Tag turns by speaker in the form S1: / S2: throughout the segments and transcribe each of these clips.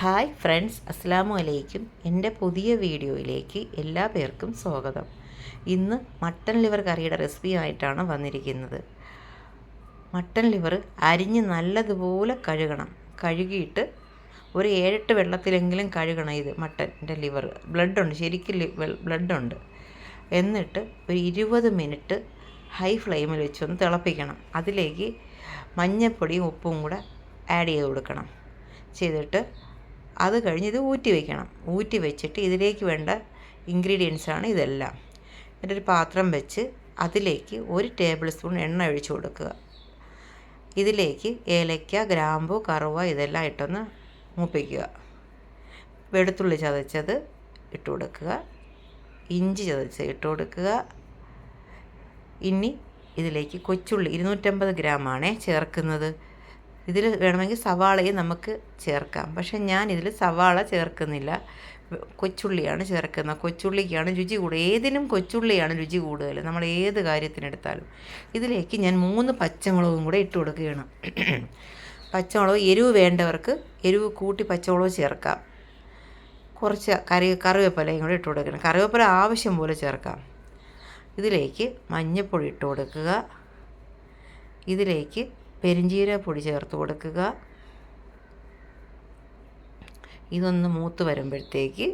S1: Hi friends അസ്സലാമു അലൈക്കും എന്റെ പുതിയ വീഡിയോയിലേക്ക് എല്ലാ പേർക്കും സ്വാഗതം. ഇന്ന് മട്ടൻ ലിവർ കറിയുടെ റെസിപ്പി ആയിട്ടാണ് വന്നിരിക്കുന്നത്. മട്ടൻ ലിവർ അരിഞ്ഞ് നല്ലതുപോലെ കഴുകണം. കഴുകിയിട്ട് ഒരു ഏഴെട്ട് വെള്ളത്തിലെങ്കിലും കഴുകണം ഇത് മട്ടന്റെ ലിവർ. ബ്ലഡുണ്ട് ശരിക്കും ബ്ലഡുണ്ട്. എന്നിട്ട് ഒരു ഇരുപത് മിനിറ്റ് ഹൈ ഫ്ലെയിമിൽ വെച്ചൊന്ന് തിളപ്പിക്കണം. അതിലേക്ക് മഞ്ഞൾപ്പൊടിയും ഉപ്പും കൂടെ ആഡ് ചെയ്ത് കൊടുക്കണം. ചെയ്തിട്ട് അത് കഴിഞ്ഞ് ഇത് ഊറ്റി വയ്ക്കണം ഊറ്റി വെച്ചിട്ട് ഇതിലേക്ക് വേണ്ട ഇൻഗ്രീഡിയൻസാണ് ഇതെല്ലാം. എന്നിട്ടൊരു പാത്രം വെച്ച് അതിലേക്ക് ഒരു ടേബിൾ സ്പൂൺ എണ്ണ ഒഴിച്ചു കൊടുക്കുക. ഇതിലേക്ക് ഏലക്ക ഗ്രാമ്പു കറുവ ഇതെല്ലാം ഇട്ടൊന്ന് മൂപ്പിക്കുക. വെളുത്തുള്ളി ചതച്ചത് ഇട്ട് കൊടുക്കുക. ഇഞ്ചി ചതച്ച് ഇട്ട് കൊടുക്കുക. ഇനി ഇതിലേക്ക് കൊച്ചുള്ളി ഇരുന്നൂറ്റമ്പത് ഗ്രാമാണേ ചേർക്കുന്നത്. ഇതിൽ വേണമെങ്കിൽ സവാളയും നമുക്ക് ചേർക്കാം. പക്ഷേ ഞാൻ ഇതിൽ സവാള ചേർക്കുന്നില്ല. കൊച്ചുള്ളിയാണ് ചേർക്കുന്നത്. കൊച്ചുള്ളിക്കാണ് രുചി കൂടുതൽ ഏതിനും കൊച്ചുള്ളിയാണ് രുചി കൂടുതൽ. നമ്മൾ ഏത് കാര്യത്തിനെടുത്താലും. ഇതിലേക്ക് ഞാൻ മൂന്ന് പച്ചമുളകും കൂടെ ഇട്ട് കൊടുക്കുകയാണ്. പച്ചമുളക് എരിവ് വേണ്ടവർക്ക് എരിവ് കൂട്ടി പച്ചമുളക് ചേർക്കാം. കുറച്ച് കറി കറിവേപ്പിലയും കൂടെ ഇട്ട് കൊടുക്കണം കറിവേപ്പില ആവശ്യം പോലെ ചേർക്കാം. ഇതിലേക്ക് മഞ്ഞൾപ്പൊടി ഇട്ട് കൊടുക്കുക. ഇതിലേക്ക് പെരിഞ്ചീര പൊടി ചേർത്ത് കൊടുക്കുക. ഇതൊന്ന് മൂത്ത് വരുമ്പോഴത്തേക്ക്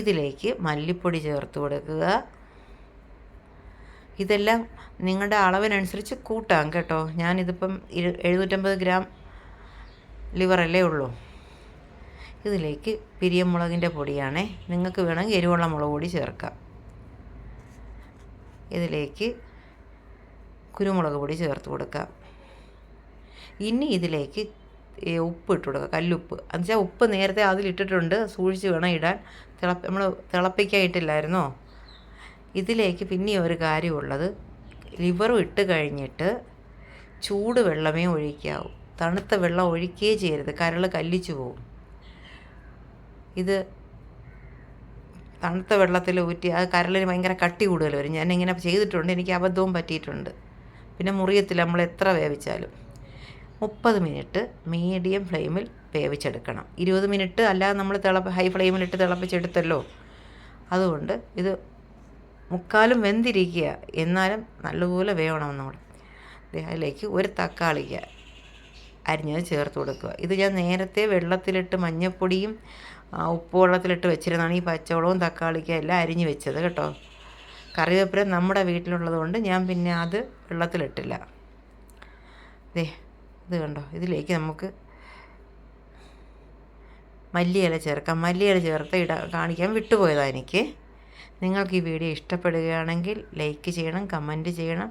S1: ഇതിലേക്ക് മല്ലിപ്പൊടി ചേർത്ത് കൊടുക്കുക. ഇതെല്ലാം നിങ്ങളുടെ അളവിനനുസരിച്ച് കൂട്ടാം കേട്ടോ. ഞാനിതിപ്പം എഴുന്നൂറ്റമ്പത് ഗ്രാം ലിവറല്ലേ ഉള്ളൂ. ഇതിലേക്ക് പിരിയമുളകിന്റെ പൊടിയാണേ. നിങ്ങൾക്ക് വേണമെങ്കിൽ എരിവുള്ള മുളക് പൊടി ചേർക്കാം. ഇതിലേക്ക് കുരുമുളക് പൊടി ചേർത്ത് കൊടുക്കാം. ഇനി ഇതിലേക്ക് ഉപ്പ് ഇട്ട് കൊടുക്കുക കല്ലുപ്പ്. എന്നുവെച്ചാൽ ഉപ്പ് നേരത്തെ അതിലിട്ടിട്ടുണ്ട് സൂക്ഷിച്ച് വേണം ഇടാൻ. തിള നമ്മൾ തിളപ്പിക്കായിട്ടില്ലായിരുന്നോ? ഇതിലേക്ക് പിന്നെ ഒരു കാര്യമുള്ളത് ലിവറും ഇട്ട് കഴിഞ്ഞിട്ട് ചൂട് വെള്ളമേ ഒഴിക്കാവൂ തണുത്ത വെള്ളം ഒഴിക്കുകയേ ചെയ്യരുത് കരൾ കല്ലിച്ചു പോകും ഇത് തണുത്ത വെള്ളത്തിൽ ഊറ്റി ആ കരളിന് ഭയങ്കര കട്ടി കൂടുതൽ വരും. ഞാനിങ്ങനെ ചെയ്തിട്ടുണ്ട് എനിക്ക് അബദ്ധവും പറ്റിയിട്ടുണ്ട്. പിന്നെ മുറിയത്തില്ല നമ്മൾ എത്ര വേവിച്ചാലും. മുപ്പത് മിനിറ്റ് മീഡിയം ഫ്ലെയിമിൽ വേവിച്ചെടുക്കണം. ഇരുപത് മിനിറ്റ് അല്ലാതെ നമ്മൾ തിളപ്പ് ഹൈ ഫ്ലെയിമിലിട്ട് തിളപ്പിച്ചെടുത്തല്ലോ. അതുകൊണ്ട് ഇത് മുക്കാലും വെന്തിരിക്കുക. എന്നാലും നല്ലപോലെ വേവണം നമ്മൾ. അതിലേക്ക് ഒരു തക്കാളിക്ക അരിഞ്ഞത് ചേർത്ത് കൊടുക്കുക. ഇത് ഞാൻ നേരത്തെ വെള്ളത്തിലിട്ട് മഞ്ഞൾപ്പൊടിയും ഉപ്പ് വെള്ളത്തിലിട്ട് വെച്ചിരുന്നാണ് ഈ പച്ചവളവും തക്കാളിക്ക എല്ലാം അരിഞ്ഞ് വെച്ചത് കേട്ടോ. കറിവേപ്പില നമ്മുടെ വീട്ടിലുള്ളത് കൊണ്ട് ഞാൻ പിന്നെ അത് വെള്ളത്തിലിട്ടില്ല. ദേ ഇത് കണ്ടോ? ഇതിലേക്ക് നമുക്ക് മല്ലിയില ചേർക്കാം. മല്ലിയില ചേർത്ത് ഇട കാണിക്കാൻ വിട്ടുപോയതാണ് എനിക്ക്. നിങ്ങൾക്ക് ഈ വീഡിയോ ഇഷ്ടപ്പെടുകയാണെങ്കിൽ ലൈക്ക് ചെയ്യണം കമന്റ് ചെയ്യണം.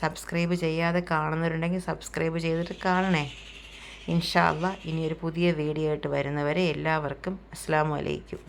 S1: സബ്സ്ക്രൈബ് ചെയ്യാതെ കാണുന്നവരുണ്ടെങ്കിൽ സബ്സ്ക്രൈബ് ചെയ്തിട്ട് കാണണേ. ഇൻഷാല്ല ഇനിയൊരു പുതിയ വീഡിയോ ആയിട്ട് വരുന്നവരെ എല്ലാവർക്കും അസ്സാം വലൈക്കും